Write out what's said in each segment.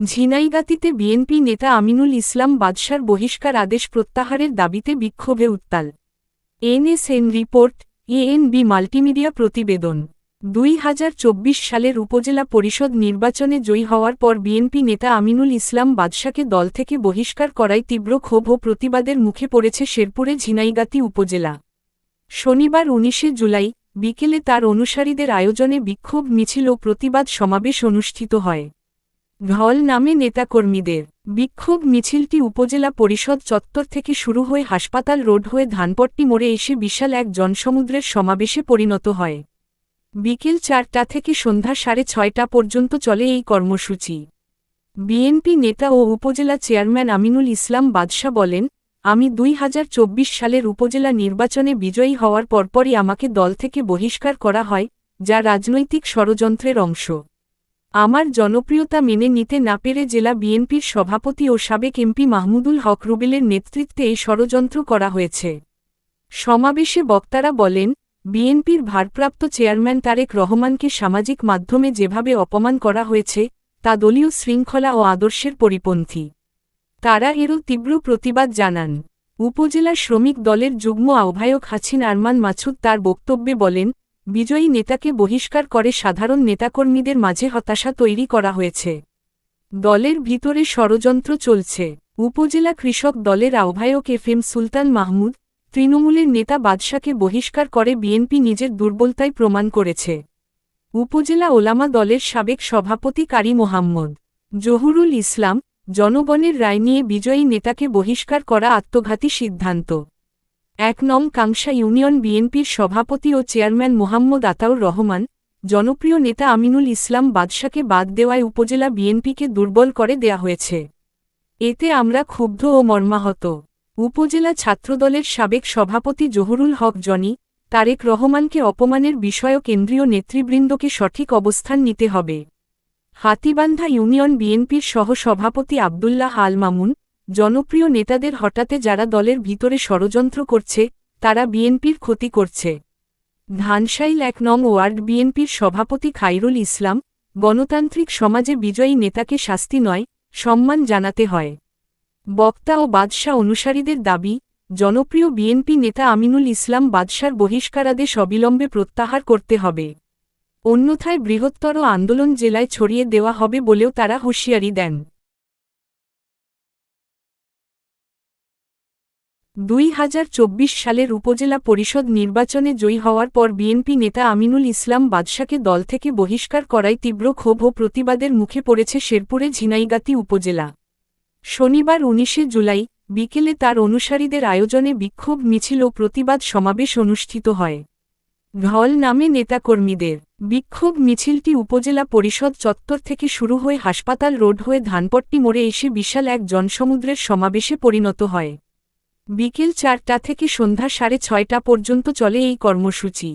ঝিনাইগাতিতে BNP নেতা আমিনুল ইসলাম বাদশার বহিষ্কার আদেশ প্রত্যাহারের দাবিতে বিক্ষোভে উত্তাল। এনএসএন রিপোর্ট, এএনবি মাল্টিমিডিয়া প্রতিবেদন। দুই হাজার চব্বিশ সালের উপজেলা পরিষদ নির্বাচনে জয়ী হওয়ার পর বিএনপি নেতা আমিনুল ইসলাম বাদশাকে দল থেকে বহিষ্কার করায় তীব্র ক্ষোভ ও প্রতিবাদের মুখে পড়েছে শেরপুরে ঝিনাইগাতি উপজেলা। শনিবার উনিশে জুলাই, বিকেলে তার অনুসারীদের আয়োজনে বিক্ষোভ, মিছিল ও প্রতিবাদ সমাবেশ অনুষ্ঠিত হয়। ঢল নামে নেতাকর্মীদের। বিক্ষোভ মিছিলটি উপজেলা পরিষদ চত্বর থেকে শুরু হয়ে হাসপাতাল রোড হয়ে ধানপট্টি মোড়ে এসে বিশাল এক জনসমুদ্রের সমাবেশে পরিণত হয়। বিকেল চারটা থেকে সন্ধ্যা সাড়ে ছয়টা পর্যন্ত চলে এই কর্মসূচি। বিএনপি নেতা ও উপজেলা চেয়ারম্যান আমিনুল ইসলাম বাদশা বলেন, আমি দুই হাজার চব্বিশ সালের উপজেলা নির্বাচনে বিজয়ী হওয়ার পরপরই আমাকে দল থেকে বহিষ্কার করা হয়, যা রাজনৈতিক ষড়যন্ত্রের অংশ। আমার জনপ্রিয়তা মেনে নিতে না পেরে জেলা বিএনপির সভাপতি ও সাবেক এমপি মাহমুদুল হক রুবেলের নেতৃত্বে এই ষড়যন্ত্র করা হয়েছে। সমাবেশে বক্তারা বলেন, বিএনপির ভারপ্রাপ্ত চেয়ারম্যান তারেক রহমানকে সামাজিক মাধ্যমে যেভাবে অপমান করা হয়েছে, তা দলীয় শৃঙ্খলা ও আদর্শের পরিপন্থী। তারা এরও তীব্র প্রতিবাদ জানান। উপজেলা শ্রমিক দলের যুগ্ম আহ্বায়ক হাছিন আরমান মাছুদ তার বক্তব্যে বলেন বিজয়ী নেতাকে বহিষ্কার করে সাধারণ নেতাকর্মীদের মাঝে হতাশা তৈরি করা হয়েছে। দলের ভিতরে ষড়যন্ত্র চলছে। উপজেলা কৃষক দলের আহ্বায়ক এফ এম সুলতান মাহমুদ তৃণমূলের নেতা বাদশাকে বহিষ্কার করে বিএনপি নিজের দুর্বলতায় প্রমাণ করেছে। উপজেলা ওলামা দলের সাবেক সভাপতি কারি মোহাম্মদ জহুরুল ইসলাম জনগণের রায় নিয়ে বিজয়ী নেতাকে বহিষ্কার করা আত্মঘাতী সিদ্ধান্ত। এক নং কাংসা ইউনিয়ন বিএনপির সভাপতি ও চেয়ারম্যান মোহাম্মদ আতাউর রহমান, জনপ্রিয় নেতা আমিনুল ইসলাম বাদশাকে বাদ দেওয়ায় উপজেলা বিএনপিকে দুর্বল করে দেয়া হয়েছে। এতে আমরা ক্ষুব্ধ ও মর্মাহত। উপজেলা ছাত্রদলের সাবেক সভাপতি জহুরুল হক জনি, তারেক রহমানকে অপমানের বিষয় কেন্দ্রীয় নেতৃবৃন্দকে সঠিক অবস্থান নিতে হবে। হাতিবান্ধা ইউনিয়ন বিএনপির সহ-সভাপতি আবদুল্লাহ আল মামুন জনপ্রিয় নেতাদের হঠাতে যারা দলের ভিতরে ষড়যন্ত্র করছে, তারা বিএনপির ক্ষতি করছে। ধানসাইল এক নং ওয়ার্ড বিএনপির সভাপতি খাইরুল ইসলাম, গণতান্ত্রিক সমাজে বিজয়ী নেতাকে শাস্তি নয়, সম্মান জানাতে হয়। বক্তা ও বাদশাহ অনুসারীদের দাবি, জনপ্রিয় বিএনপি নেতা আমিনুল ইসলাম বাদশার বহিষ্কারাদেশ অবিলম্বে প্রত্যাহার করতে হবে। অন্যথায় বৃহত্তর আন্দোলন জেলায় ছড়িয়ে দেওয়া হবে বলেও তারা হুঁশিয়ারি দেন। দুই হাজার চব্বিশ সালের উপজেলা পরিষদ নির্বাচনে জয়ী হওয়ার পর বিএনপি নেতা আমিনুল ইসলাম বাদশাকে দল থেকে বহিষ্কার করায় তীব্র ক্ষোভ ও প্রতিবাদের মুখে পড়েছে শেরপুরে ঝিনাইগাতি উপজেলা। শনিবার উনিশে জুলাই, বিকেলে তার অনুসারীদের আয়োজনে বিক্ষোভ, মিছিল ও প্রতিবাদ সমাবেশ অনুষ্ঠিত হয়। ঢল নামে নেতাকর্মীদের বিক্ষোভ, মিছিলটি উপজেলা পরিষদ চত্বর থেকে শুরু হয়ে হাসপাতাল রোড হয়ে ধানপট্টি মোড়ে এসে বিশাল এক জনসমুদ্রের সমাবেশে পরিণত হয়। বিকেল চারটা থেকে সন্ধ্যা সাড়ে ছয়টা পর্যন্ত চলে এই কর্মসূচি।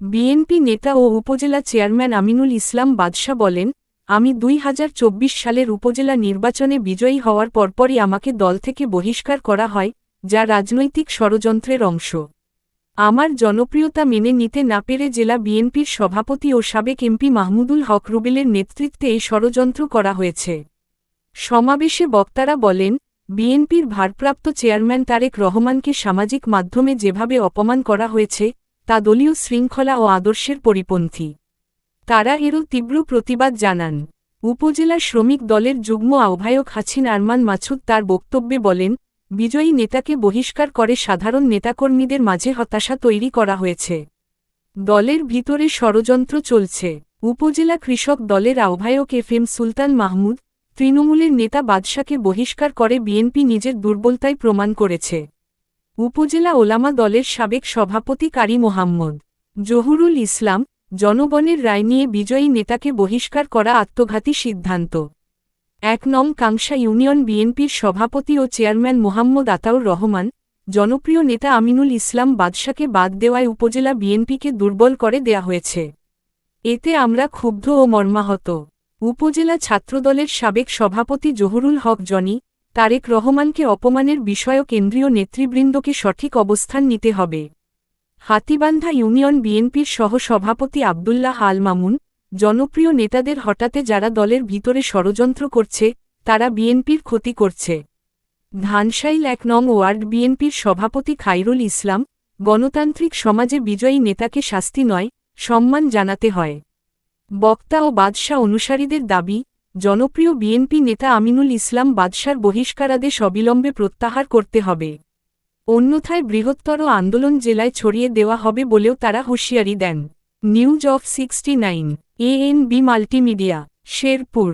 বিএনপি নেতা ও উপজেলা চেয়ারম্যান আমিনুল ইসলাম বাদশা বলেন, আমি দুই হাজার চব্বিশ সালের উপজেলা নির্বাচনে বিজয়ী হওয়ার পরপরই আমাকে দল থেকে বহিষ্কার করা হয়, যা রাজনৈতিক ষড়যন্ত্রের অংশ। আমার জনপ্রিয়তা মেনে নিতে না পেরে জেলা বিএনপির সভাপতি ও সাবেক এমপি মাহমুদুল হক রুবেলের নেতৃত্বে এই ষড়যন্ত্র করা হয়েছে। সমাবেশে বক্তারা বলেন বিএনপির ভারপ্রাপ্ত চেয়ারম্যান তারেক রহমানকে সামাজিক মাধ্যমে যেভাবে অপমান করা হয়েছে, তা দলীয় শৃঙ্খলা ও আদর্শের পরিপন্থী। তারা এরও তীব্র প্রতিবাদ জানান। উপজেলা শ্রমিক দলের যুগ্ম আহ্বায়ক হাছিন আরমান মাছুদ তার বক্তব্যে বলেন, বিজয়ী নেতাকে বহিষ্কার করে সাধারণ নেতাকর্মীদের মাঝে হতাশা তৈরি করা হয়েছে। দলের ভিতরে ষড়যন্ত্র চলছে। উপজেলা কৃষক দলের আহ্বায়ক এফ এম সুলতান মাহমুদ তৃণমূলের নেতা বাদশাকে বহিষ্কার করে বিএনপি নিজের দুর্বলতায় প্রমাণ করেছে। উপজেলা ওলামা দলের সাবেক সভাপতি কারি মোহাম্মদ জহুরুল ইসলাম জনগণের রায় নিয়ে বিজয়ী নেতাকে বহিষ্কার করা আত্মঘাতী সিদ্ধান্ত। এক নং কাংসা ইউনিয়ন বিএনপির সভাপতি ও চেয়ারম্যান মোহাম্মদ আতাউর রহমান জনপ্রিয় নেতা আমিনুল ইসলাম বাদশাকে বাদ দেওয়ায় উপজেলা বিএনপিকে দুর্বল করে দেয়া হয়েছে। এতে আমরা ক্ষুব্ধ ও মর্মাহত। উপজেলা ছাত্রদলের সাবেক সভাপতি জহুরুল হক জনি, তারেক রহমানকে অপমানের বিষয় কেন্দ্রীয় নেতৃবৃন্দকে সঠিক অবস্থান নিতে হবে। হাতিবান্ধা ইউনিয়ন বিএনপির সহ সভাপতি আবদুল্লাহ আল মামুন, জনপ্রিয় নেতাদের হঠাতে যারা দলের ভিতরে ষড়যন্ত্র করছে, তারা বিএনপির ক্ষতি করছে। ধানশাইল এক নং ওয়ার্ড বিএনপির সভাপতি খাইরুল ইসলাম, গণতান্ত্রিক সমাজে বিজয়ী নেতাকে শাস্তি নয়, সম্মান জানাতে হয়। বক্তা ও বাদশাহ অনুসারীদের দাবি, জনপ্রিয় বিএনপি নেতা আমিনুল ইসলাম বাদশার বহিষ্কারাদেশ অবিলম্বে প্রত্যাহার করতে হবে। অন্যথায় বৃহত্তর আন্দোলন জেলায় ছড়িয়ে দেওয়া হবে বলেও তারা হুঁশিয়ারি দেন। News of sixty nine, ANB multimedia, Sherpur.